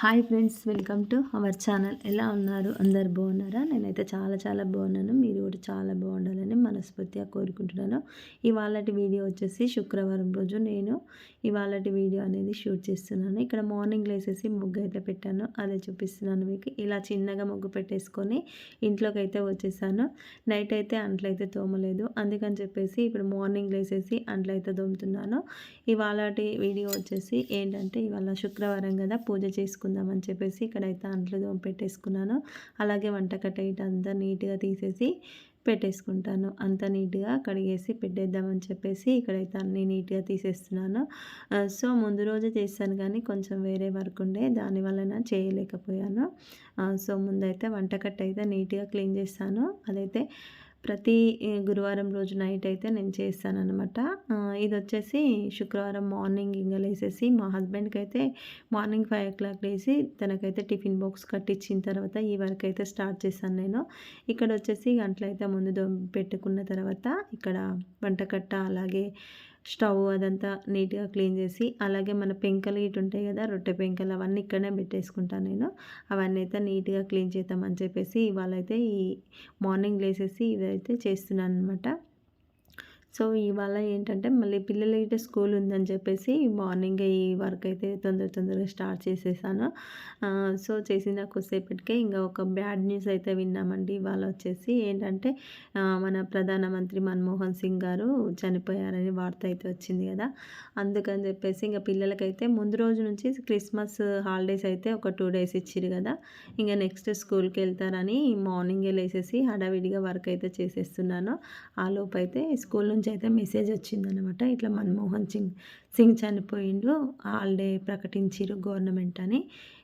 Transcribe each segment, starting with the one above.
Hi friends welcome to our channel. ఎలా ఉన్నారు? అందరు బాగున్నారా? నేనైతే చాలా చాలా బాగున్నాను. మీరు కూడా చాలా బాగుండాలని మనస్ఫూర్తిగా కోరుకుంటున్నాను. ఇవాళ వీడియో వచ్చేసి శుక్రవారం రోజు నేను ఇవాళ వీడియో అనేది షూట్ చేస్తున్నాను. ఇక్కడ మార్నింగ్ లేసేసి ముగ్గు అయితే పెట్టాను. అదే చూపిస్తున్నాను మీకు. ఇలా చిన్నగా ముగ్గు పెట్టేసుకొని ఇంట్లోకి అయితే వచ్చేసాను. నైట్ అయితే అంట్లయితే తోమలేదు. అందుకని చెప్పేసి ఇప్పుడు మార్నింగ్ లేసేసి అంట్లయితే తోముతున్నాను. ఇవాళ వీడియో వచ్చేసి ఏంటంటే ఇవాళ శుక్రవారం కదా పూజ చేసుకుని చేసుకుందామని చెప్పేసి ఇక్కడైతే అంట్లు పెట్టేసుకున్నాను. అలాగే వంటకట్ట ఇటు అంతా నీట్గా తీసేసి పెట్టేసుకుంటాను. అంత నీట్గా కడిగేసి పెట్టేద్దామని చెప్పేసి ఇక్కడైతే అన్నీ నీట్గా తీసేస్తున్నాను. సో ముందు రోజు చేస్తాను కానీ కొంచెం వేరే వర్క్ ఉండే దానివలన చేయలేకపోయాను. సో ముందైతే వంటకట్ట అయితే నీట్గా క్లీన్ చేస్తాను. అదైతే ప్రతి గురువారం రోజు నైట్ అయితే నేను చేస్తాను అనమాట ఇది వచ్చేసి శుక్రవారం మార్నింగ్ ఇంకా లేసేసి మా హస్బెండ్కి అయితే మార్నింగ్ ఫైవ్ ఓ క్లాక్ లేసి తనకైతే టిఫిన్ బాక్స్ కట్టించిన తర్వాత ఈ వర్క్ అయితే స్టార్ట్ చేశాను నేను. ఇక్కడ వచ్చేసి గంటలైతే ముందు పెట్టుకున్న తర్వాత ఇక్కడ వంటకట్ట అలాగే స్టవ్ అదంతా నీట్గా క్లీన్ చేసి అలాగే మన పెంకలు ఇటు ఉంటాయి కదా రొట్టె పెంకలు అవన్నీ ఇక్కడనే పెట్టేసుకుంటాను నేను. అవన్నీ అయితే నీట్గా క్లీన్ చేద్దామని చెప్పేసి ఇవాళ అయితే ఈ మార్నింగ్ లేసేసి ఇవైతే చేస్తున్నాను అనమాట సో ఇవాళ ఏంటంటే మళ్ళీ పిల్లలకి స్కూల్ ఉందని చెప్పేసి మార్నింగ్ ఈ వర్క్ అయితే తొందర తొందరగా స్టార్ట్ చేసేసాను. సో చేసిన కొద్దిసేపటికే ఇంకా ఒక బ్యాడ్ న్యూస్ అయితే విన్నామండి. ఇవాళ వచ్చేసి ఏంటంటే మన ప్రధానమంత్రి మన్మోహన్ సింగ్ గారు చనిపోయారని వార్త అయితే వచ్చింది కదా. అందుకని చెప్పేసి ఇంకా పిల్లలకైతే ముందు రోజు నుంచి క్రిస్మస్ హాలిడేస్ అయితే ఒక టూ డేస్ ఇచ్చిరు కదా. ఇంకా నెక్స్ట్ స్కూల్కి వెళ్తారని మార్నింగే లేసేసి హడావిడిగా వర్క్ అయితే చేసేస్తున్నాను. ఆ లోపు అయితే స్కూల్ నుంచి అయితే మెసేజ్ వచ్చిందనమాట ఇట్లా మన్మోహన్ సింగ్ సింగ్ చనిపోయిండు హాలిడే ప్రకటించారు గవర్నమెంట్ అని.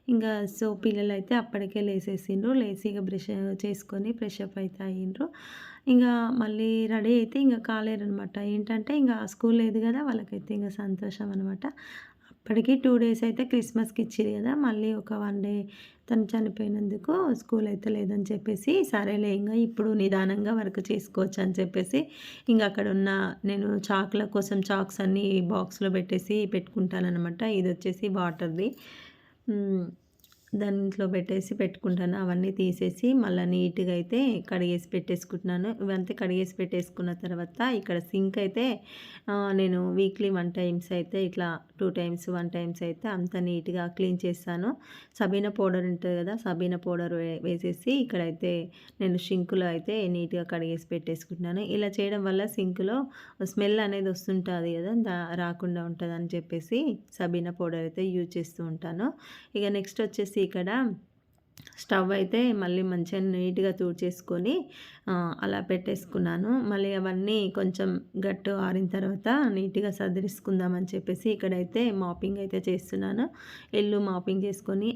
ఇంకా సో పిల్లలు అయితే అప్పటికే లేసేసిండ్రు. లేచి ఇక బ్రష్ చేసుకొని ఫ్రెష్ అప్ అయితే అయ్యిండ్రు. ఇంకా మళ్ళీ రెడీ అయితే ఇంకా కాలేరనమాట ఏంటంటే ఇంకా స్కూల్ లేదు కదా వాళ్ళకైతే ఇంకా సంతోషం అనమాట అప్పటికి టూ డేస్ అయితే క్రిస్మస్కి ఇచ్చేది కదా మళ్ళీ ఒక వన్ డే తను చనిపోయినందుకు స్కూల్ అయితే లేదని చెప్పేసి సరేలే ఇంకా ఇప్పుడు నిదానంగా వర్క్ చేసుకోవచ్చు అని చెప్పేసి ఇంకా అక్కడ ఉన్న నేను చాక్ల కోసం చాక్స్ అన్నీ బాక్స్లో పెట్టేసి పెట్టుకుంటానమాట ఇది వచ్చేసి వాటర్ది. 嗯。దాంట్లో పెట్టేసి పెట్టుకుంటాను. అవన్నీ తీసేసి మళ్ళీ నీట్గా అయితే కడిగేసి పెట్టేసుకుంటున్నాను. ఇవంతా కడిగేసి పెట్టేసుకున్న తర్వాత ఇక్కడ సింక్ అయితే నేను వీక్లీ వన్ టైమ్స్ అయితే ఇట్లా టూ టైమ్స్ వన్ టైమ్స్ అయితే అంత నీట్గా క్లీన్ చేస్తాను. సబీనా పౌడర్ ఉంటుంది కదా సబీనా పౌడర్ వేసేసి ఇక్కడైతే నేను సింక్లో అయితే నీట్గా కడిగేసి పెట్టేసుకుంటున్నాను. ఇలా చేయడం వల్ల సింకులో స్మెల్ అనేది వస్తుంటుంది కదా దా రాకుండా ఉంటుంది అని చెప్పేసి సబీనా పౌడర్ అయితే యూజ్ చేస్తూ ఉంటాను. ఇక నెక్స్ట్ వచ్చేసి ఇక్కడ స్టవ్ అయితే మళ్ళీ మంచిగా నీట్గా తూడ్చేసుకొని అలా పెట్టేసుకున్నాను. మళ్ళీ అవన్నీ కొంచెం గట్టు ఆరిన తర్వాత నీట్గా సదిరిసుకుందామని చెప్పేసి ఇక్కడైతే మాపింగ్ అయితే చేస్తున్నాను. ఎల్లు మాపింగ్ చేసుకొని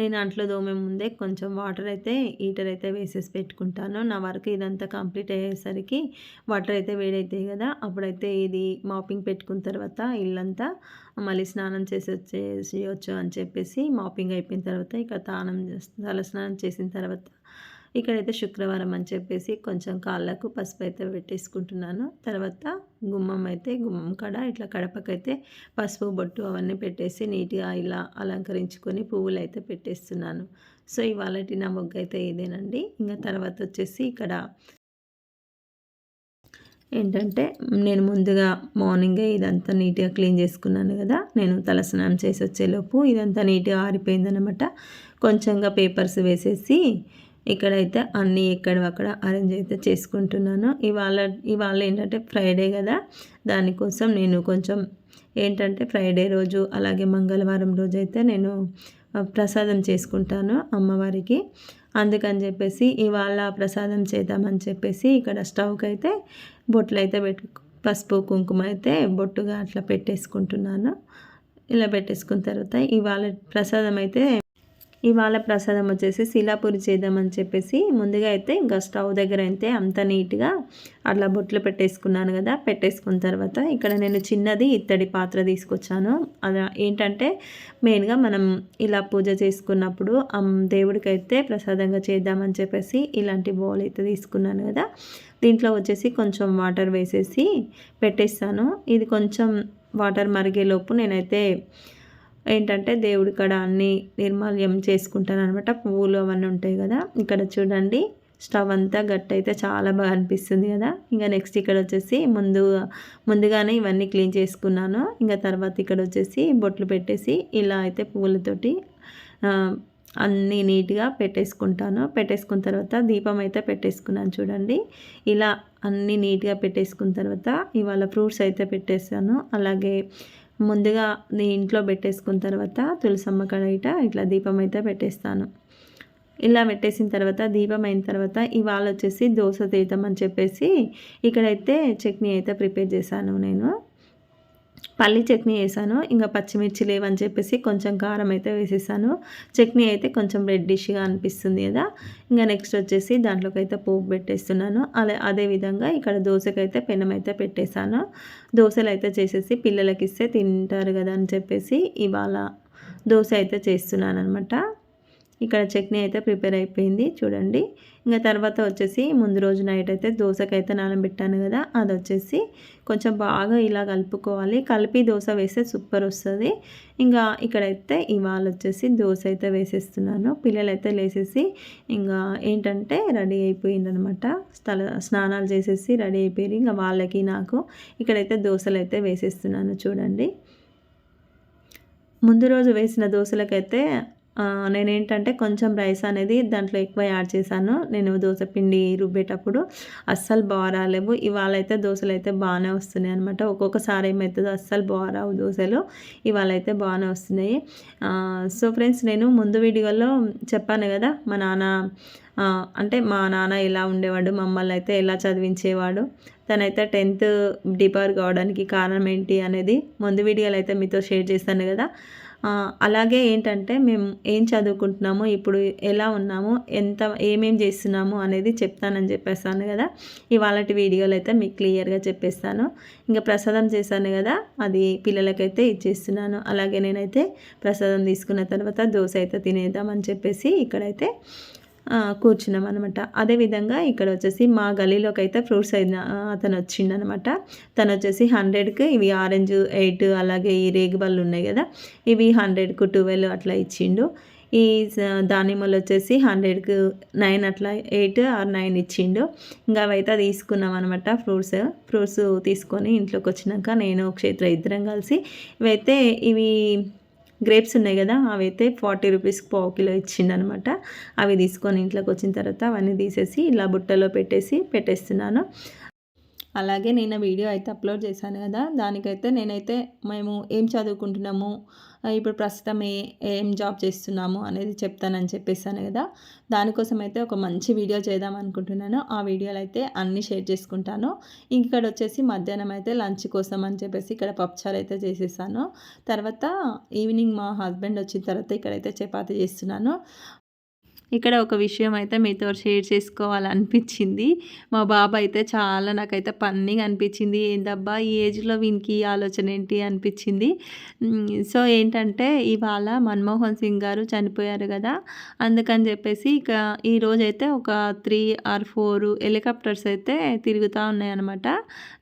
నేను అంట్లో దోమే ముందే కొంచెం వాటర్ అయితే హీటర్ అయితే వేసేసి పెట్టుకుంటాను. నా వర్క్ ఇదంతా కంప్లీట్ అయ్యేసరికి వాటర్ అయితే వేడైతాయి కదా అప్పుడైతే ఇది మాపింగ్ పెట్టుకున్న తర్వాత ఇల్లంతా మళ్ళీ స్నానం చేసి వచ్చేయచ్చు అని చెప్పేసి మాపింగ్ అయిపోయిన తర్వాత ఇక స్నానం తల స్నానం చేసిన తర్వాత ఇక్కడైతే శుక్రవారం అని చెప్పేసి కొంచెం కాళ్ళకు పసుపు అయితే పెట్టేసుకుంటున్నాను. తర్వాత గుమ్మం అయితే గుమ్మం కడ ఇట్లా కడపకైతే పసుపు బొట్టు అవన్నీ పెట్టేసి నీట్గా ఇలా అలంకరించుకొని పువ్వులు అయితే పెట్టేస్తున్నాను. సో ఇవాళ నా మొగ్గ అయితే ఇదేనండి. ఇంకా తర్వాత వచ్చేసి ఇక్కడ ఏంటంటే నేను ముందుగా మార్నింగే ఇదంతా నీట్గా క్లీన్ చేసుకున్నాను కదా నేను తలస్నానం చేసి వచ్చేలోపు ఇదంతా నీట్గా ఆరిపోయిందనమాట కొంచెంగా పేపర్స్ వేసేసి ఇక్కడైతే అన్నీ ఎక్కడక్కడ అరేంజ్ అయితే చేసుకుంటున్నాను. ఇవాళ ఇవాళ ఏంటంటే ఫ్రైడే కదా దానికోసం నేను కొంచెం ఏంటంటే ఫ్రైడే రోజు అలాగే మంగళవారం రోజు అయితే నేను ప్రసాదం చేసుకుంటాను అమ్మవారికి. అందుకని చెప్పేసి ఇవాళ ప్రసాదం చేద్దామని చెప్పేసి ఇక్కడ స్టవ్కి అయితే బొట్లు అయితే పెట్టు పసుపు కుంకుమ అయితే బొట్టుగా అట్లా పెట్టేసుకుంటున్నాను. ఇలా పెట్టేసుకున్న తర్వాత ఇవాళ ప్రసాదం అయితే ఇవాళ ప్రసాదం వచ్చేసి శిలాపూరి చేద్దామని చెప్పేసి ముందుగా అయితే ఇంకా స్టవ్ దగ్గర అయితే అంత నీట్గా అట్లా బొట్లు పెట్టేసుకున్నాను కదా పెట్టేసుకున్న తర్వాత ఇక్కడ నేను చిన్నది ఇత్తడి పాత్ర తీసుకొచ్చాను. అది ఏంటంటే మెయిన్గా మనం ఇలా పూజ చేసుకున్నప్పుడు దేవుడికి అయితే ప్రసాదంగా చేద్దామని చెప్పేసి ఇలాంటి బౌల్ అయితే తీసుకున్నాను కదా దీంట్లో వచ్చేసి కొంచెం వాటర్ వేసేసి పెట్టేస్తాను. ఇది కొంచెం వాటర్ మరిగేలోపు నేనైతే ఏంటంటే దేవుడి కాడ అన్ని నిర్మాల్యం చేసుకుంటాను అనమాట పువ్వులు అవన్నీ ఉంటాయి కదా. ఇక్కడ చూడండి స్టవ్ అంతా గట్టి అయితే చాలా బాగా అనిపిస్తుంది కదా. ఇంకా నెక్స్ట్ ఇక్కడ వచ్చేసి ముందు ముందుగానే ఇవన్నీ క్లీన్ చేసుకున్నాను. ఇంకా తర్వాత ఇక్కడ వచ్చేసి బొట్లు పెట్టేసి ఇలా అయితే పువ్వులతోటి అన్నీ నీట్గా పెట్టేసుకుంటాను. పెట్టేసుకున్న తర్వాత దీపం అయితే పెట్టేసుకున్నాను చూడండి. ఇలా అన్నీ నీట్గా పెట్టేసుకున్న తర్వాత ఇవాళ ఫ్రూట్స్ అయితే పెట్టేసాను అలాగే ముందుగా ఇంట్లో పెట్టేసుకున్న తర్వాత తులసమ్మ కడయిట ఇట్లా దీపం అయితే పెట్టేస్తాను. ఇలా పెట్టేసిన తర్వాత దీపం అయిన తర్వాత ఇవాళ వచ్చేసి దోశ తీద్దాం అని చెప్పేసి ఇక్కడైతే చట్నీ అయితే ప్రిపేర్ చేశాను నేను. పల్లి చట్నీ వేసాను ఇంకా పచ్చిమిర్చి లేవని చెప్పేసి కొంచెం కారం అయితే వేసేసాను. చట్నీ అయితే కొంచెం రెడ్డిష్గా అనిపిస్తుంది కదా. ఇంకా నెక్స్ట్ వచ్చేసి దాంట్లోకి అయితే పోపు పెట్టేస్తున్నాను. అదే అదేవిధంగా ఇక్కడ దోశకైతే పెనం అయితే పెట్టేశాను. దోశలు అయితే చేసేసి పిల్లలకి ఇస్తే తింటారు కదా అని చెప్పేసి ఇవాళ దోశ అయితే చేస్తున్నాను అనమాట ఇక్కడ చట్నీ అయితే ప్రిపేర్ అయిపోయింది చూడండి. ఇంకా తర్వాత వచ్చేసి ముందు రోజు నైట్ అయితే దోశకైతే నానబెట్టాను కదా అది వచ్చేసి కొంచెం బాగా ఇలా కలుపుకోవాలి. కలిపి దోశ వేస్తే సూపర్ వస్తుంది. ఇంకా ఇక్కడైతే ఇవాళ వచ్చేసి దోశ అయితే వేసేస్తున్నాను. పిల్లలైతే లేసేసి ఇంకా ఏంటంటే రెడీ అయిపోయిందనమాట. స్థల స్నానాలు చేసేసి రెడీ అయిపోయి ఇంకా వాళ్ళకి నాకు ఇక్కడైతే దోశలు అయితే వేసేస్తున్నాను చూడండి. ముందు రోజు వేసిన దోశలకైతే నేనేంటంటే కొంచెం రైస్ అనేది దాంట్లో ఎక్కువ యాడ్ చేశాను. నేను దోశ పిండి రుబ్బేటప్పుడు అస్సలు బాగా రాలేవు. ఇవాళ అయితే దోశలు అయితే బాగానే వస్తున్నాయి అనమాట ఒక్కొక్కసారి ఏమవుతుందో అస్సలు బాగా రావు దోశలు. ఇవాళ అయితే బాగానే వస్తున్నాయి. సో ఫ్రెండ్స్ నేను ముందు వీడియోలో చెప్పాను కదా మా నాన్న అంటే మా నాన్న ఎలా ఉండేవాడు మమ్మల్ని అయితే ఎలా చదివించేవాడు తనైతే టెన్త్ డిపార్ కావడానికి కారణం ఏంటి అనేది ముందు వీడియోలో అయితే మీతో షేర్ చేశాను కదా. అలాగే ఏంటంటే మేము ఏం చదువుకుంటున్నాము ఇప్పుడు ఎలా ఉన్నాము ఎంత ఏమేం చేస్తున్నాము అనేది చెప్తానని చెప్పేస్తాను కదా. ఇవాళ వీడియోలో అయితే మీకు క్లియర్గా చెప్పేస్తాను. ఇంకా ప్రసాదం చేశాను కదా అది పిల్లలకైతే ఇచ్చేస్తున్నాను. అలాగే నేనైతే ప్రసాదం తీసుకున్న తర్వాత దోశ అయితే తినేద్దామని చెప్పేసి ఇక్కడైతే కూర్చున్నాం అనమాట అదేవిధంగా ఇక్కడ వచ్చేసి మా గలీలోకి అయితే ఫ్రూట్స్ అయిన అతను వచ్చిండనమాట తను వచ్చేసి హండ్రెడ్కి ఇవి ఆరెంజ్ ఎయిట్ అలాగే ఈ రేగు బళ్ళు ఉన్నాయి కదా ఇవి హండ్రెడ్కు ట్వెల్వ్ అట్లా ఇచ్చిండు. ఈ దానిమ్మలు వచ్చేసి హండ్రెడ్కు నైన్ అట్లా ఎయిట్ ఆర్ నైన్ ఇచ్చిండు. ఇంకా అవైతే తీసుకున్నాం అనమాట ఫ్రూట్స్. ఫ్రూట్స్ తీసుకొని ఇంట్లోకి వచ్చినాక నేను క్షేత్ర ఇద్దరం కలిసి ఇవైతే ఇవి గ్రేప్స్ ఉన్నాయి కదా అవి అయితే ఫార్టీ రూపీస్కి పావు కిలో ఇచ్చిండనమాట. అవి తీసుకొని ఇంట్లోకి వచ్చిన తర్వాత అవన్నీ తీసేసి ఇలా బుట్టలో పెట్టేసి పెట్టేస్తున్నాను. అలాగే నేను వీడియో అయితే అప్లోడ్ చేశాను కదా దానికైతే నేనైతే మేము ఏం చదువుకుంటున్నాము ఇప్పుడు ప్రస్తుతం ఏ ఏం జాబ్ చేస్తున్నాము అనేది చెప్తానని చెప్పేసాను కదా దానికోసం అయితే ఒక మంచి వీడియో చేద్దాం అనుకుంటున్నాను ఆ వీడియోలు అయితే అన్నీ షేర్ చేసుకుంటాను. ఇక్కడ వచ్చేసి మధ్యాహ్నం అయితే లంచ్ కోసం అని చెప్పేసి ఇక్కడ పప్పుచారు అయితే చేసేసాను తర్వాత ఈవినింగ్ మా హస్బెండ్ వచ్చిన తర్వాత ఇక్కడైతే చపాతీ చేస్తున్నాను. ఇక్కడ ఒక విషయం అయితే మీతో షేర్ చేసుకోవాలనిపించింది. మా బాబు అయితే చాలా నాకైతే పన్నీగా అనిపించింది. ఏందబ్బా ఈ ఏజ్లో వీనికి ఆలోచన ఏంటి అనిపించింది. సో ఏంటంటే ఇవాళ మన్మోహన్ సింగ్ గారు చనిపోయారు కదా అందుకని చెప్పేసి ఇక ఈరోజైతే ఒక త్రీ ఆర్ ఫోర్ హెలికాప్టర్స్ అయితే తిరుగుతూ ఉన్నాయన్నమాట.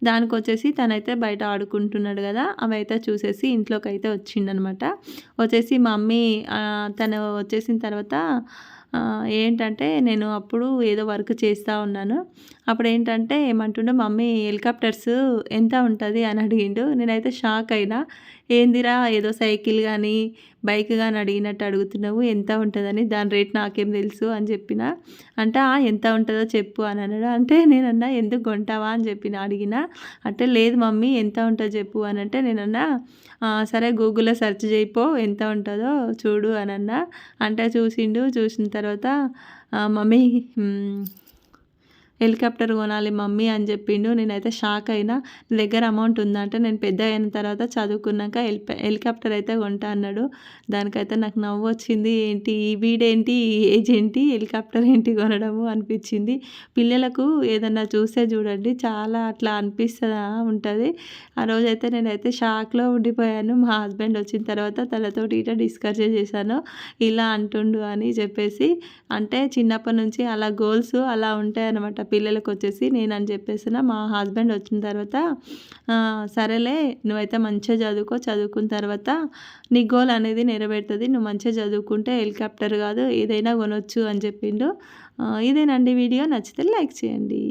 దానికి వచ్చేసి తనైతే బయట ఆడుకుంటున్నాడు కదా అవి అయితే చూసేసి ఇంట్లోకి అయితే వచ్చిండనమాట వచ్చేసి మమ్మీ తను వచ్చేసిన తర్వాత ఏంటంటే నేను అప్పుడు ఏదో వర్క్ చేస్తూ ఉన్నాను. అప్పుడు ఏంటంటే ఏమంటుండే మమ్మీ హెలికాప్టర్స్ ఎంత ఉంటుంది? అని అడిగిండు. నేనైతే షాక్ అయినా. ఏందిరా ఏదో సైకిల్ కానీ బైక్ కానీ అడిగినట్టు అడుగుతున్నావు. ఎంత ఉంటుందని? దాని రేట్ నాకేం తెలుసు? అని చెప్పిన. అంటే ఎంత ఉంటుందో చెప్పు అని అన్నాడు. అంటే నేనన్నా ఎందుకు కొంటావా? అని చెప్పిన అడిగిన. అంటే లేదు మమ్మీ ఎంత ఉంటుందో చెప్పు అని అంటే నేనన్నా సరే గూగుల్లో సెర్చ్ చేయిపో ఎంత ఉంటుందో చూడు అని అన్నా. అంటే చూసిండు. చూసిన తర్వాత మమ్మీ హెలికాప్టర్ కొనాలి మమ్మీ అని చెప్పిండు. నేనైతే షాక్ అయినా దగ్గర అమౌంట్ ఉందంటే నేను పెద్ద అయిన తర్వాత చదువుకున్నాక హెలికాప్టర్ అయితే కొంటా అన్నాడు. దానికైతే నాకు నవ్వు వచ్చింది. ఏంటి వీడేంటి ఈ ఏజ్ ఏంటి హెలికాప్టర్ ఏంటి కొనడము అనిపించింది. పిల్లలకు ఏదన్నా చూస్తే చూడండి చాలా అట్లా అనిపిస్తుందా ఉంటుంది. ఆ రోజైతే నేనైతే షాక్లో ఉండిపోయాను. మా హస్బెండ్ వచ్చిన తర్వాత తనతోటి ఇట డిస్కస్ చేశాను. ఇలా అంటుండు అని చెప్పేసి అంటే చిన్నప్పటి నుంచి అలా గోల్స్ అలా ఉంటాయన్నమాట పిల్లలకు వచ్చేసి నేను అని చెప్పేసిన మా హస్బెండ్ వచ్చిన తర్వాత సరేలే నువ్వైతే మంచిగా చదువుకో చదువుకున్న తర్వాత నీ గోల్ అనేది నెరవేరుతుంది. నువ్వు మంచిగా చదువుకుంటే హెలికాప్టర్ కాదు ఏదైనా కొనొచ్చు అని చెప్పిండు. ఇదేనండి వీడియో. నచ్చితే లైక్ చేయండి.